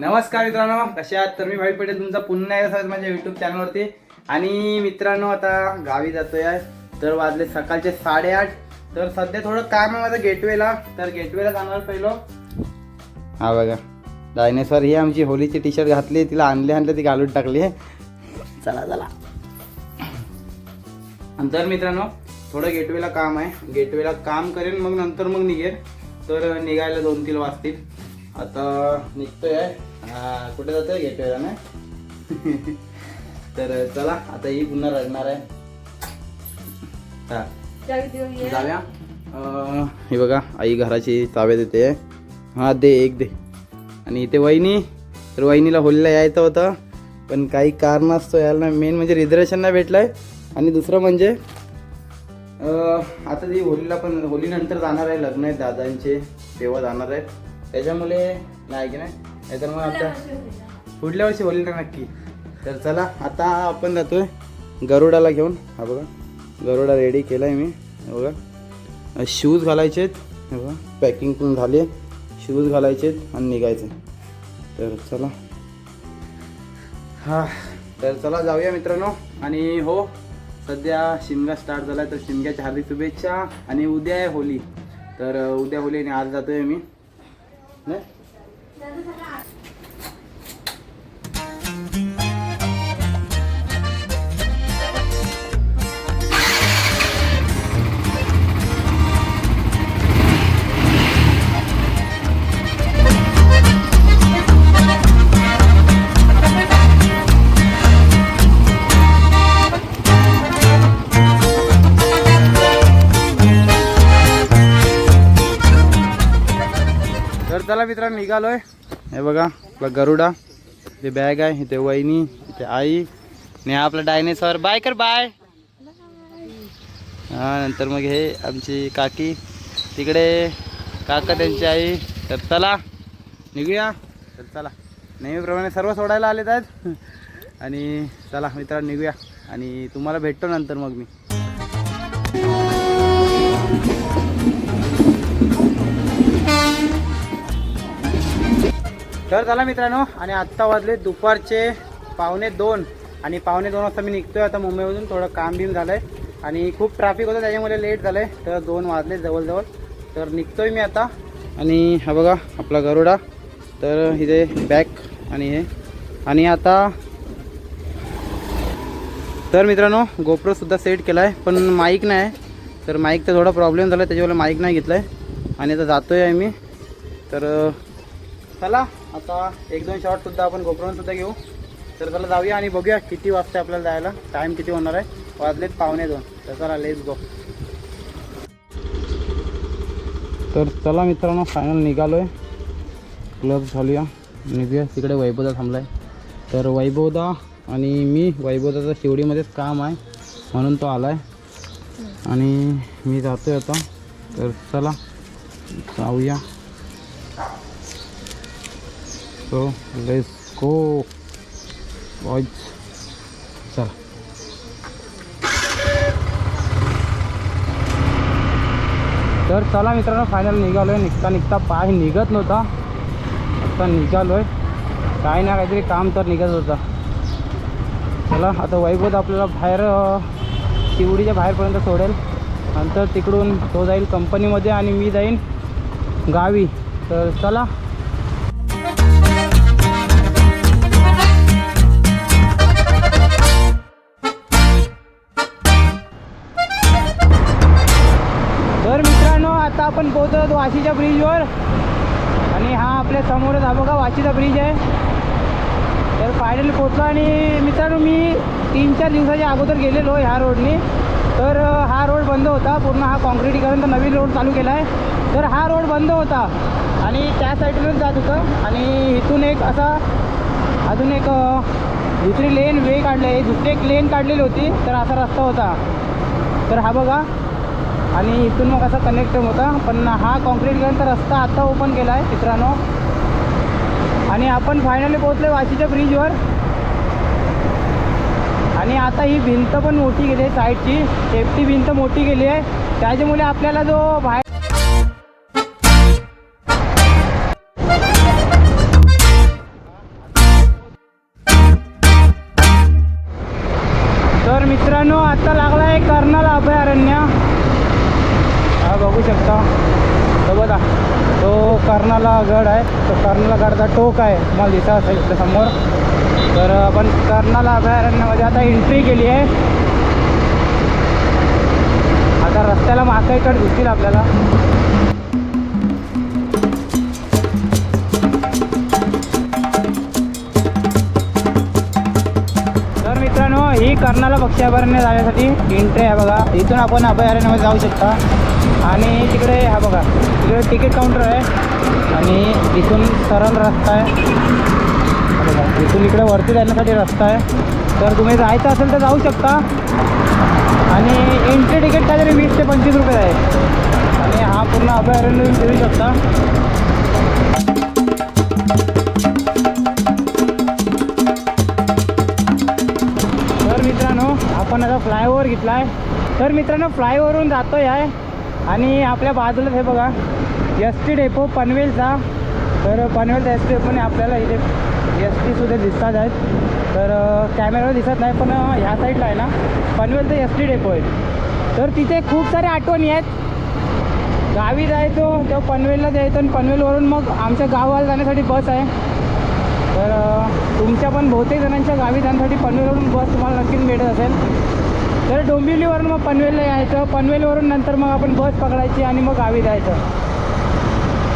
नमस्कार मित्रांनो कसे आहात? तर मी भाई पटेल तुमचा पुन्हा एकदा स्वागत माझ्या युट्यूब चॅनलवरती आणि मित्रांनो आता गावी जातोय. आहे. तर वाजले सकाळचे साडेआठ. तर सध्या थोडं काम आहे माझं गेटवेला. तर गेटवेला जाणार पहिलो. हा बघा. डायनेसॉर ही आमची होलीची टी शर्ट घातली तिला आणले आणले ती घालून टाकली. चला चला. आणि तर मित्रांनो थोडं गेटवेला काम आहे. गेटवेला काम करेन मग नंतर मग निघेल तर निघायला दोन तीन वाजतील. आता निघतोय. आहे. हा, कुठे जातोय? गेटवेला ना? तर चला आता ही पुन्हा रडणार आहे. हा. हे बघा आई घराची चाव्या देते. हा दे एक दे. आणि इथे वहिनी तर वहिनीला होलीला यायचं होतं पण काही कारणास्तव यायला नाही. मेन म्हणजे रिझर्वेशन नाही भेटलंय. आणि दुसरं म्हणजे अं, आता ती होलीला पण होलीनंतर जाणार आहे लग्न आहे दादांचे तेव्हा जाणार आहे. त्याच्यामुळे नाही की नाही? नाहीतर मग आता पुढल्या वर्षी होलीला नक्की. तर चला आता आपण जातोय गरुडाला घेऊन. हा बघा गरुडा रेडी केला आहे मी बघा. शूज घालायचे आहेत. बघा पॅकिंग पण झाली. शूज घालायचे आहेत आणि निघायचे. तर चला. हा तर चला जाऊया मित्रांनो. आणि हो सध्या शिमगा स्टार्ट झाला आहे तर शिमग्याच्या हार्दिक शुभेच्छा आणि उद्या आहे होली. तर उद्या होली आणि आज जातोय मी. नाही मित्रांनो निघालोय. हे बघा आपला गरुडा ते बॅग आहे इथे वहिनी इथे आई आणि हा आपला डायनेसॉर बाय कर बाय हा नंतर मग हे आमची काकी. तिकडे काका त्यांची आई. तर चला निघूया. तर चला. नेहमीप्रमाणे सर्व सोडायला आलेत आहेत आणि चला मित्रांनो निघूया. आणि तुम्हाला भेटतो नंतर मग मी. तर चला मित्रांनो आणि आत्ता वाजले दुपारचे पावणे दोन आणि पावणे दोन वाजता मी निघतोय आता मुंबईमधून थोडं काम बिम झालंय आणि खूप ट्रॅफिक होतं त्याच्यामुळे लेट झालंय. तर दोन वाजले जवळजवळ. तर निघतोय मी आता. आणि हा बघा आपला गरुडा. तर इथे बॅग आणि हे. आणि आता तर मित्रांनो गोप्रो सुद्धा सेट केला आहे पण माईक नाही. आहे तर माईकचा थोडा प्रॉब्लेम झाला त्याच्यामुळे माईक नाही घेतला आहे आणि आता जातोय आहे मी तर चला आता एक दोन शॉट सुद्धा आपण गोप्रोन सुद्धा घेऊ. तर चला जाऊया आणि बघूया किती वाजता आपल्याला जायला. टाईम किती होणार आहे? वाजलेत पावणे दोन. तर चला लेस गो तर चला मित्रांनो फायनल निघालो आहे क्लब झालूया. निघूया. तिकडे वैभवदा थांबला आहे तर वैभवदा आणि मी वैभवदाचं शिवडीमध्येच काम आहे. म्हणून तो आला आहे आणि मी जातो आहे आता. तर चला जाऊया. सो लेट्स गो बॉयज चला. तर चला मित्रांनो फायनल निघालो आहे निघता निघता पाय निघत नव्हता. आता निघालो आहे काही ना काहीतरी काम तर निघत होता. चला आता वैभव आपल्याला बाहेर शिवडीच्या बाहेरपर्यंत सोडेल. नंतर तिकडून तो जाईल कंपनीमध्ये आणि मी जाईन गावी. तर चला. आता आपण पोहोचत वाशीच्या ब्रिजवर आणि हा आपल्या समोरच हा बघा वाशीचा ब्रिज आहे. तर फायनली पोचलो आणि मित्रांनो मी तीन चार दिवसाच्या अगोदर गेलेलो ह्या रोडनी तर हा रोड बंद होता. पूर्ण हा कॉन्क्रिटीकरण नवीन रोड चालू केला आहे तर हा रोड बंद होता. आणि त्या साईडूनच जात होतं. आणि इथून एक असा अजून एक दुसरी लेन वे काढले दुसरी एक लेन काढलेली होती. तर असा रस्ता होता. तर हा बघा आणि इथून मग असं कनेक्ट होता. पण हा कॉन्क्रीट गेल्यानंतर रस्ता आत्ता ओपन केला आहे मित्रांनो. आणि आपण फायनली पोहोचलो वाशीच्या ब्रिजवर आणि आता ही भिंत पण मोठी गेली आहे साईडची सेफ्टी भिंत मोठी गेली आहे. त्याच्यामुळे आपल्याला जो बाहेर तर मित्रांनो आता लागला आहे कर्नल अभयारण्य. बघू शकता. तर बघा तो कर्णाला गड आहे. तो कर्णाला गडचा टोक आहे. तुम्हाला दिसा असेल इथं समोर. तर आपण कर्णाला अभयारण्यामध्ये आता एंट्री केली आहे. आता रस्त्याला माकाईकडे दिसतील आपल्याला. तर मित्रांनो ही कर्णाला पक्षी अभयारण्य जाण्यासाठी एंट्री आहे बघा. इथून आपण अभयारण्यामध्ये जाऊ शकता. आणि तिकडे हा बघा तिकडे तिकीट काउंटर आहे आणि इथून सरळ रस्ता आहे. बघा इथून इकडे वरती जाण्यासाठी रस्ता आहे. तर तुम्ही जायचं असेल तर जाऊ शकता. आणि एंट्री तिकीट काहीतरी वीस ते पंचवीस रुपये आहे. आणि हा पूर्ण अभयारण्य तुम्ही फिरू शकता. तर मित्रांनो आपण आता फ्लायओव्हर घेतला आहे तर मित्रांनो फ्लायओव्हरवरून जातो आहे. आणि आपल्या बाजूलाच हे बघा एस टी डेपो पनवेलचा. तर पनवेलचा एस टी डेपोने आपल्याला इथे एस टीसुद्धा दिसतात आहेत. तर कॅमेरावर दिसत नाही पण ह्या साईडला आहे ना पनवेलचा एस टी डेपो आहे. तर तिथे खूप साऱ्या आठवणी आहेत. गावी जायचो तेव्हा पनवेलला जायचो आणि पनवेलवरून मग आमच्या गावाला जाण्यासाठी बस आहे. तर तुमच्या पण बहुतेक जणांच्या गावी जाण्यासाठी पनवेलवरून बस तुम्हाला नक्कीच भेटत असेल. तर डोंबिवलीवरून मग पनवेलला यायचं. पनवेलवरून नंतर मग आपण बस पकडायची आणि मग गावी जायचं.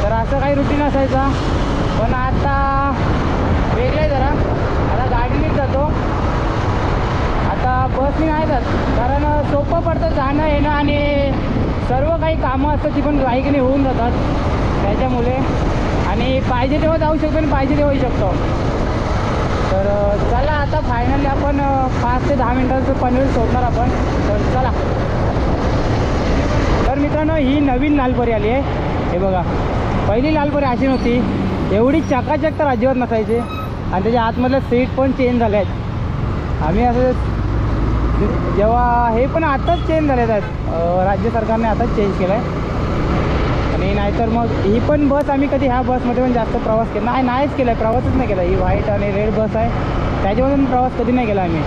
तर असं काही रुटीन असायचा. पण आता वेगळं आहे जरा. आता गाडीनेच जातो. आता बसने नाही जात. कारण सोपं पडतं जाणं येणं आणि सर्व काही कामं असतात ती पण बाईकने होऊन जातात. त्याच्यामुळे. आणि पाहिजे तेव्हा जाऊ शकतो आणि पाहिजे तेव्हा येऊ शकतो. तर चला आता फायनली आपण पाच ते दहा मिनटाचं पनवेल सोडणार आपण. तर चला. तर मित्रांनो ही नवीन लालपरी आली आहे. हे बघा. पहिली लालपरी अशी नव्हती. एवढी चकाचक तर अजिबात नसायची. आणि त्याच्या आतमधल्या सीट पण चेंज झाल्या आहेत. आम्ही असं जेव्हा हे पण आताच चेंज झालेत. आहेत राज्य सरकारने आताच चेंज केलं आहे आणि नाहीतर मग ही पण बस आम्ही कधी ह्या बसमध्ये पण जास्त प्रवास केला नाही नाहीच केला आहे प्रवासच नाही केला. ही व्हाईट आणि रेड बस आहे. त्याच्यामधून प्रवास कधी नाही केला आम्ही.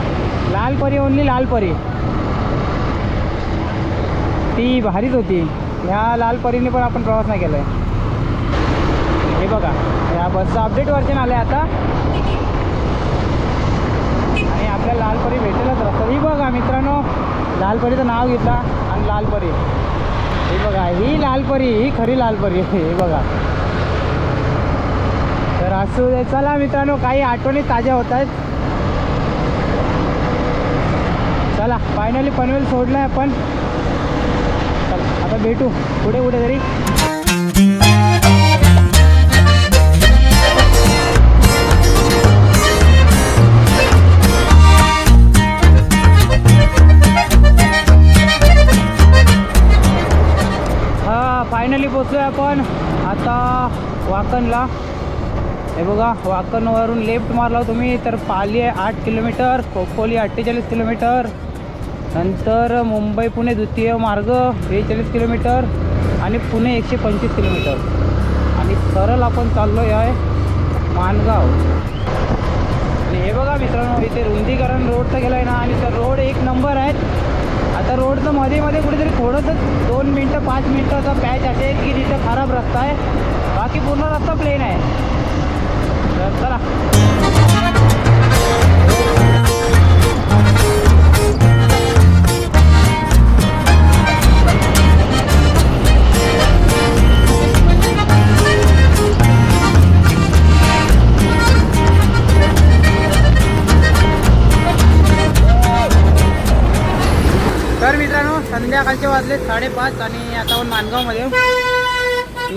लालपरी ओनली लालपरी ती भारीच होती. ह्या लालपरीने पण आपण प्रवास नाही केला आहे हे बघा ह्या बसचं अपडेट वर्जन आलं आहे आता. आणि आपल्या लालपरी भेटेलच रस्ता ही बघा मित्रांनो लालपरीचं नाव घेतला आणि लालपरी परी. बघा ही लालपरी ही खरी लालपरी हे बघा. तर असू दे चला मित्रांनो काही आठवणी ताज्या होत आहेत. चला फायनली पनवेल सोडलं आहे आपण. चला आता भेटू पुढे कुठे वाकणला. हे बघा वाकणवरून लेफ्ट मारला हो तुम्ही तर पाली आहे आठ किलोमीटर खोपोली अठ्ठेचाळीस किलोमीटर. नंतर मुंबई पुणे द्वितीय मार्ग बेचाळीस किलोमीटर आणि पुणे एकशे पंचवीस किलोमीटर. आणि सरळ आपण चाललो आहे मानगाव. आणि हे बघा मित्रांनो इथे रुंदीकरण रोड तर गेला आहे ना आणि तर रोड एक नंबर आहेत. आता रोडचं मध्ये मध्ये कुठेतरी थोडंसं दोन मिनटं पाच मिनटाचा पॅच असेल की तिथं खराब रस्ता आहे. बाकी पूर्ण रस्ता प्लेन आहे. तर चला. तर मित्रांनो संध्याकाळचे वाजले साडेपाच आणि आता आपण मानगावमध्ये.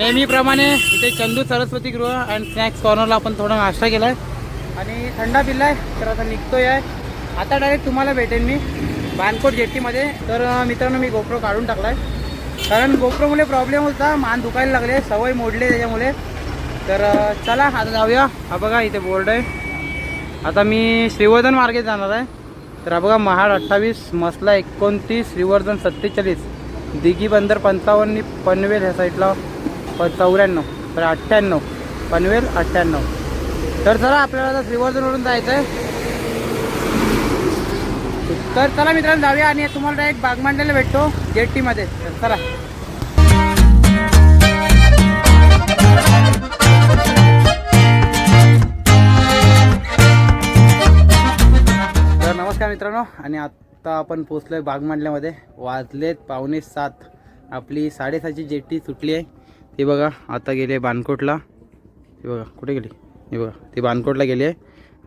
नेहमीप्रमाणे इथे चंदू सरस्वती गृह अँड स्नॅक्स कॉर्नरला आपण थोडा नाश्ता केला आहे आणि थंडा पिला आहे तर आता निघतोय आहे. आता डायरेक्ट तुम्हाला भेटेन मी बानकोट जेट्टीमध्ये. तर मित्रांनो मी गोप्रो काढून टाकला आहे कारण गोप्रोमुळे प्रॉब्लेम होता मान दुखायला लागले सवय मोडले त्याच्यामुळे. तर चला आता जाऊया. हा बघा इथे बोर्ड आहे. आता मी श्रीवर्धन मार्गे जाणार आहे. तर हा बघा महाड अठ्ठावीस मसला एकोणतीस श्रीवर्धन सत्तेचाळीस दिघी बंदर पंचावन्न पनवेल ह्या साईडला पण चौऱ्याण्णव तर अठ्ठ्याण्णव पनवेल अठ्ठ्याण्णव. तर चला आपल्याला आता श्रीवर्धनवरून जायचं आहे तर चला मित्रांनो जाऊया आणि तुम्हाला एक बाग मांडलेला भेटतो जेट्टी टीमध्ये तर चला. तर नमस्कार मित्रांनो आणि आत्ता आपण पोचलोय बाग मांडल्यामध्ये वाजलेत पावणे सात. आपली साडेसातची जेट्टी सुटली आहे. ती बघा आता गेली आहे बानकोटला. हे बघा कुठे गेली? हे बघा ती बानकोटला गेली आहे.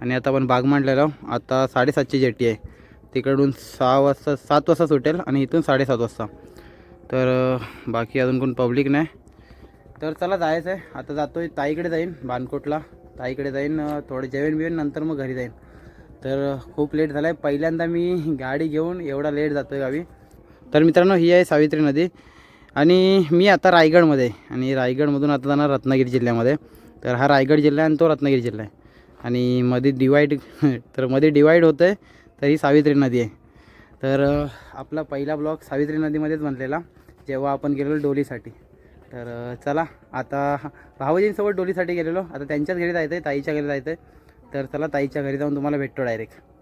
आणि आता आपण बाग मांडलेलो आता साडेसातची जेटी आहे. तिकडून सहा वाजता सात वाजता सुटेल आणि इथून साडेसात वाजता. तर बाकी अजून कोण पब्लिक नाही. तर चला जायचं आहे. आता जातो आहे ताईकडे जाईन बानकोटला. ताईकडे जाईन थोडं जेवण बिवण नंतर मग घरी जाईन. तर खूप लेट झाला आहे पहिल्यांदा मी गाडी घेऊन एवढा लेट जातो आहे गावी. तर मित्रांनो ही आहे सावित्री नदी. आणि मी आता रायगडमध्ये आणि रायगडमधून आता जाणार रत्नागिरी जिल्ह्यामध्ये. तर हा रायगड जिल्हा आहे आणि तो रत्नागिरी जिल्हा आहे. आणि मध्ये डिवाईड तर मध्ये डिवाईड होतं आहे तर ही सावित्री नदी आहे. तर आपला पहिला ब्लॉग सावित्री नदीमध्येच बनलेला जेव्हा आपण गेलेलो डोलीसाठी. तर चला आता भावजींसोबत डोलीसाठी गेलेलो. आता त्यांच्याच घरी जायचं आहे ताईच्या घरी जायचं आहे तर चला ताईच्या घरी जाऊन तुम्हाला भेटतो डायरेक्ट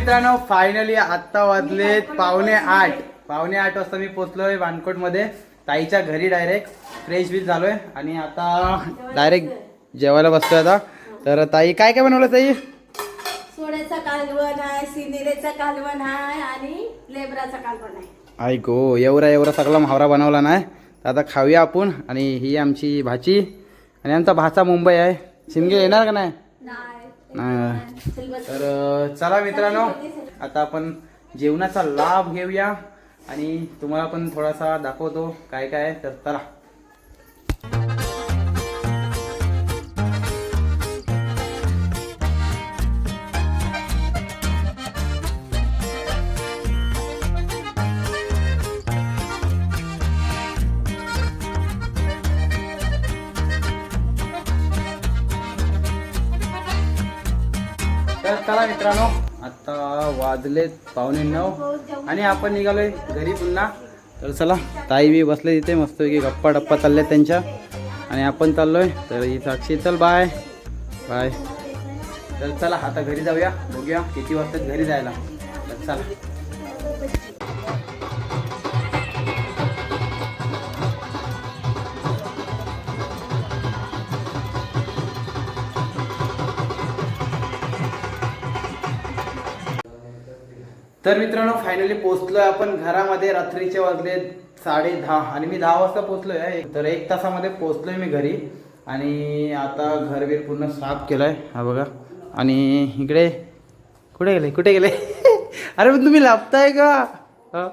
मित्रांनो फायनली आत्ता वाजलेत पावणे आठ. पावणे आठ वाजता मी पोचलोय वानकोटमध्ये. ताईच्या घरी डायरेक्ट फ्रेश बीच झालोय. आणि आता डायरेक्ट जेवायला बसतोय आता. तर ताई काय काय बनवलं ताई? सोड्याचा कालवण आहे सिनेरेचा कालवण आहे आणि लेबराचा कालवण आहे. आई गो एवढा एवढा सगळा महावरा बनवला नाही. तर आता खाऊया आपण. आणि ही आमची भाची. आणि आमचा भाचा मुंबई आहे. शिमगे येणार का नाही? नाही. तर चला मित्रांनो आता आपण जेवणाचा लाभ घेऊया आणि तुम्हाला पण थोडासा दाखवतो काय काय. तर चला. चला मित्रांनो आता वाजलेत पावणे नऊ आणि आपण निघालोय घरी पुन्हा. तर चला ताई बी बसले तिथे मस्त की गप्पा टप्पा चालले त्यांच्या. आणि आपण चाललोय तर ही साक्षी चल बाय बाय तर चला आता घरी जाऊया बघूया किती वाजता घरी जायला. तर चला. तर मित्रांनो फायनली पोहोचलोय आपण घरामध्ये. रात्रीचे वाजले साडे दहा आणि मी दहा वाजता पोहोचलोय आहे. तर एक तासामध्ये पोहोचलोय मी घरी आणि आता घर बीर पूर्ण साफ केलंय हा बघा. आणि इकडे कुठे गेले? कुठे गेले? अरे पण तुम्ही लाभताय का? हा?